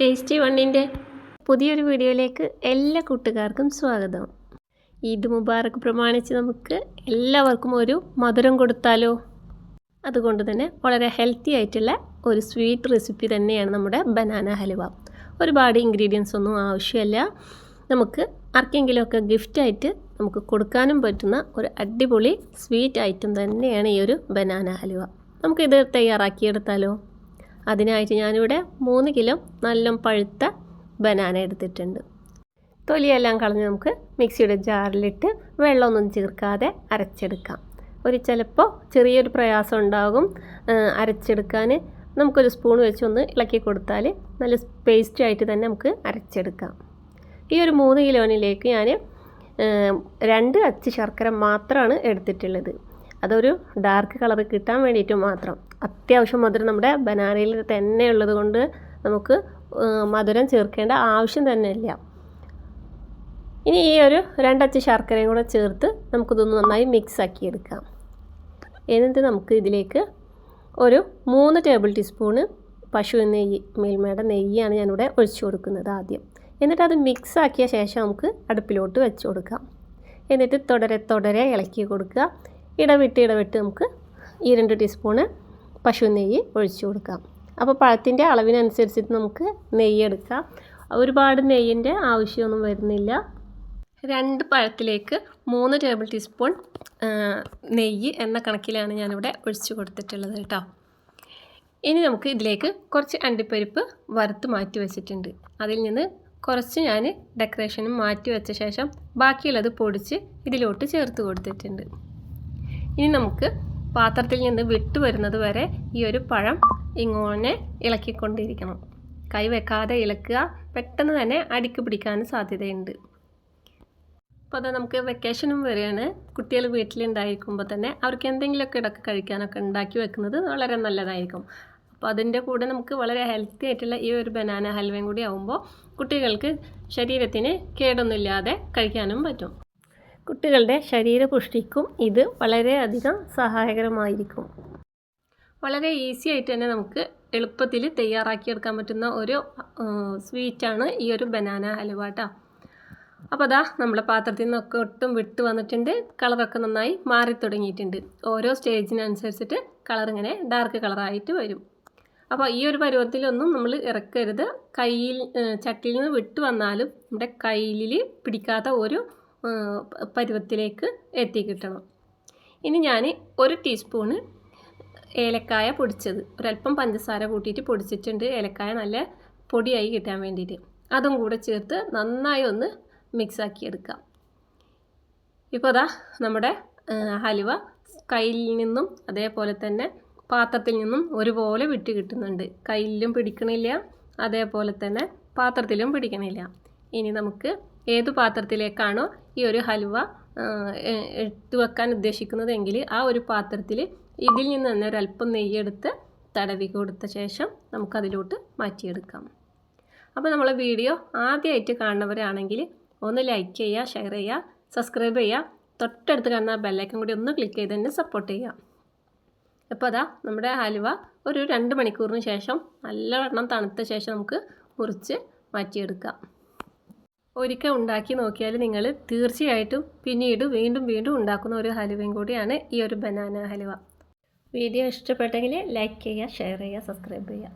Tasty വണ്ണിന്റെ പുതിയൊരു വീഡിയോയിലേക്ക് എല്ലാ കൂട്ടുകാർക്കും സ്വാഗതം. ഈദ് മുബാറക്ക് പ്രമാണിച്ച് നമുക്ക് എല്ലാവർക്കും ഒരു മധുരം കൊടുത്താലോ? അതുകൊണ്ട് തന്നെ വളരെ ഹെൽത്തി ആയിട്ടുള്ള ഒരു സ്വീറ്റ് റെസിപ്പി തന്നെയാണ് നമ്മുടെ ബനാന ഹലുവ. ഒരുപാട് ഇൻഗ്രീഡിയൻസ് ഒന്നും ആവശ്യമില്ല. നമുക്ക് ആർക്കെങ്കിലുമൊക്കെ ഗിഫ്റ്റായിട്ട് നമുക്ക് കൊടുക്കാനും പറ്റുന്ന ഒരു അടിപൊളി സ്വീറ്റ് ഐറ്റം തന്നെയാണ് ഈ ഒരു ബനാന ഹലുവ. നമുക്കിത് തയ്യാറാക്കിയെടുത്താലോ? അതിനായിട്ട് ഞാനിവിടെ മൂന്ന് കിലോ നല്ല പഴുത്ത ബനാന എടുത്തിട്ടുണ്ട്. തൊലിയെല്ലാം കളഞ്ഞ് നമുക്ക് മിക്സിയുടെ ജാറിലിട്ട് വെള്ളമൊന്നും ചേർക്കാതെ അരച്ചെടുക്കാം. ഒരു ചിലപ്പോൾ ചെറിയൊരു പ്രയാസം ഉണ്ടാകും അരച്ചെടുക്കാൻ. നമുക്കൊരു സ്പൂൺ വെച്ചൊന്ന് ഇളക്കി കൊടുത്താൽ നല്ല പേസ്റ്റ് ആയിട്ട് തന്നെ നമുക്ക് അരച്ചെടുക്കാം. ഈ ഒരു മൂന്ന് കിലോനിലേക്ക് ഞാൻ രണ്ട് അച്ച് ശർക്കര മാത്രമാണ് എടുത്തിട്ടുള്ളത്. അതൊരു ഡാർക്ക് കളർ കിട്ടാൻ വേണ്ടിയിട്ട് മാത്രം. അത്യാവശ്യം മധുരം നമ്മുടെ ബനാനയിൽ തന്നെ ഉള്ളത് കൊണ്ട് നമുക്ക് മധുരം ചേർക്കേണ്ട ആവശ്യം തന്നെ ഇല്ല. ഇനി ഈ ഒരു രണ്ടച്ച് ശർക്കരയും കൂടെ ചേർത്ത് നമുക്കിതൊന്ന് നന്നായി മിക്സ് ആക്കി എടുക്കാം. എന്നിട്ട് നമുക്ക് ഇതിലേക്ക് ഒരു മൂന്ന് ടേബിൾ ടീസ്പൂണ് പശു നെയ്യ് മേൽമയുടെ നെയ്യാണ് ഞാനിവിടെ ഒഴിച്ചു കൊടുക്കുന്നത് ആദ്യം. എന്നിട്ട് അത് മിക്സ് ആക്കിയ ശേഷം നമുക്ക് അടുപ്പിലോട്ട് വെച്ച് കൊടുക്കാം. എന്നിട്ട് തുടരെ തുടരെ ഇളക്കി കൊടുക്കുക. ഇടവിട്ട് ഇടവിട്ട് നമുക്ക് ഈ രണ്ട് ടീസ്പൂണ് പശു നെയ്യ് ഒഴിച്ചു കൊടുക്കാം. അപ്പോൾ പഴത്തിന്റെ അളവിനനുസരിച്ചിട്ട് നമുക്ക് നെയ്യ് എടുക്കാം. ഒരുപാട് നെയ്യിന്റെ ആവശ്യമൊന്നും വരുന്നില്ല. രണ്ട് പഴത്തിലേക്ക് മൂന്ന് ടേബിൾ ടീസ്പൂൺ നെയ്യ് എന്ന കണക്കിലാണ് ഞാനിവിടെ ഒഴിച്ചു കൊടുത്തിട്ടുള്ളത് കേട്ടോ. ഇനി നമുക്ക് ഇതിലേക്ക് കുറച്ച് അണ്ടിപ്പരിപ്പ് വറുത്ത് മാറ്റി വെച്ചിട്ടുണ്ട്. അതിൽ നിന്ന് കുറച്ച് ഞാൻ ഡെക്കറേഷനും മാറ്റി വെച്ച ശേഷം ബാക്കിയുള്ളത് പൊടിച്ച് ഇതിലോട്ട് ചേർത്ത് കൊടുത്തിട്ടുണ്ട്. ഇനി നമുക്ക് പാത്രത്തിൽ നിന്ന് വിട്ടു വരുന്നത് വരെ ഈ ഒരു പഴം ഇങ്ങനെ ഇളക്കിക്കൊണ്ടിരിക്കണം. കൈ വെക്കാതെ ഇളക്കുക. പെട്ടെന്ന് തന്നെ അടിക്ക് പിടിക്കാൻ സാധ്യതയുണ്ട്. അപ്പോൾ അത് നമുക്ക് വെക്കേഷനും വരെയാണ്. കുട്ടികൾ വീട്ടിലുണ്ടായിരിക്കുമ്പോൾ തന്നെ അവർക്ക് എന്തെങ്കിലുമൊക്കെ ഇടയ്ക്ക് കഴിക്കാനൊക്കെ ഉണ്ടാക്കി വെക്കുന്നത് വളരെ നല്ലതായിരിക്കും. അപ്പോൾ അതിന്റെ കൂടെ നമുക്ക് വളരെ ഹെൽത്തി ആയിട്ടുള്ള ഈ ഒരു ബനാന ഹൽവയും കൂടി ആകുമ്പോൾ കുട്ടികൾക്ക് ശരീരത്തിന് കേടൊന്നുമില്ലാതെ കഴിക്കാനും പറ്റും. കുട്ടികളുടെ ശരീരപുഷ്ടിക്കും ഇത് വളരെയധികം സഹായകരമായിരിക്കും. വളരെ ഈസി ആയിട്ട് തന്നെ നമുക്ക് എളുപ്പത്തിൽ തയ്യാറാക്കിയെടുക്കാൻ പറ്റുന്ന ഒരു സ്വീറ്റാണ് ഈ ഒരു ബനാന ഹലുവ കേട്ടോ അപ്പോൾ അതാ നമ്മുടെ പാത്രത്തിൽ നിന്നൊക്കെ ഒട്ടും വിട്ട് വന്നിട്ടുണ്ട്. കളറൊക്കെ നന്നായി മാറി തുടങ്ങിയിട്ടുണ്ട്. ഓരോ സ്റ്റേജിനനുസരിച്ചിട്ട് കളർ ഇങ്ങനെ ഡാർക്ക് കളറായിട്ട് വരും. അപ്പോൾ ഈ ഒരു പരുവത്തിലൊന്നും നമ്മൾ ഇറക്കരുത്. കയ്യിൽ ചട്ടിയിൽ നിന്ന് വിട്ട് വന്നാലും നമ്മുടെ കയ്യിൽ പിടിക്കാത്ത ഒരു പരുവത്തിലേക്ക് എത്തിക്കിട്ടണം. ഇനി ഞാൻ ഒരു ടീസ്പൂണ് ഏലക്കായ പൊടിച്ചത്. ഒരല്പം പഞ്ചസാര കൂട്ടിയിട്ട് പൊടിച്ചിട്ടുണ്ട്. ഏലക്കായ നല്ല പൊടിയായി കിട്ടാൻ വേണ്ടിയിട്ട്. അതും കൂടെ ചേർത്ത് നന്നായി ഒന്ന് മിക്സാക്കി എടുക്കാം ഇപ്പോൾ അതാ നമ്മുടെ ഹലുവ കയ്യിൽ നിന്നും അതേപോലെ തന്നെ പാത്രത്തിൽ നിന്നും ഒരുപോലെ വിട്ട് കിട്ടുന്നുണ്ട്. കയ്യിലും പിടിക്കണില്ല അതേപോലെ തന്നെ പാത്രത്തിലും പിടിക്കണില്ല. ഇനി നമുക്ക് ഏത് പാത്രത്തിലേക്കാണോ ഈ ഒരു ഹൽവ എടുത്തു വെക്കാൻ ഉദ്ദേശിക്കുന്നതെങ്കിൽ ആ ഒരു പാത്രത്തിൽ ഇതിൽ നിന്ന് തന്നെ ഒരല്പം നെയ്യെടുത്ത് തടവി കൊടുത്ത ശേഷം നമുക്കതിലോട്ട് മാറ്റിയെടുക്കാം. അപ്പോൾ നമ്മളെ വീഡിയോ ആദ്യമായിട്ട് കാണുന്നവരാണെങ്കിൽ ഒന്ന് ലൈക്ക് ചെയ്യുക ഷെയർ ചെയ്യുക സബ്സ്ക്രൈബ് ചെയ്യുക തൊട്ടടുത്ത് കാണുന്ന ബെല്ലൈക്കൻ കൂടി ഒന്ന് ക്ലിക്ക് ചെയ്ത് തന്നെ സപ്പോർട്ട് ചെയ്യുക. അപ്പോൾ അതാ നമ്മുടെ ഹലുവ ഒരു രണ്ട് മണിക്കൂറിന് ശേഷം നല്ലവണ്ണം തണുത്ത ശേഷം നമുക്ക് മുറിച്ച് മാറ്റിയെടുക്കാം. ഒരിക്കൽ ഉണ്ടാക്കി നോക്കിയാൽ നിങ്ങൾ തീർച്ചയായിട്ടും പിന്നീട് വീണ്ടും വീണ്ടും ഉണ്ടാക്കുന്ന ഒരു ഹലുവയും കൂടിയാണ് ഈ ഒരു ബനാന ഹലുവ. വീഡിയോ ഇഷ്ടപ്പെട്ടെങ്കിൽ ലൈക്ക് ചെയ്യുക ഷെയർ ചെയ്യുക സബ്സ്ക്രൈബ് ചെയ്യുക.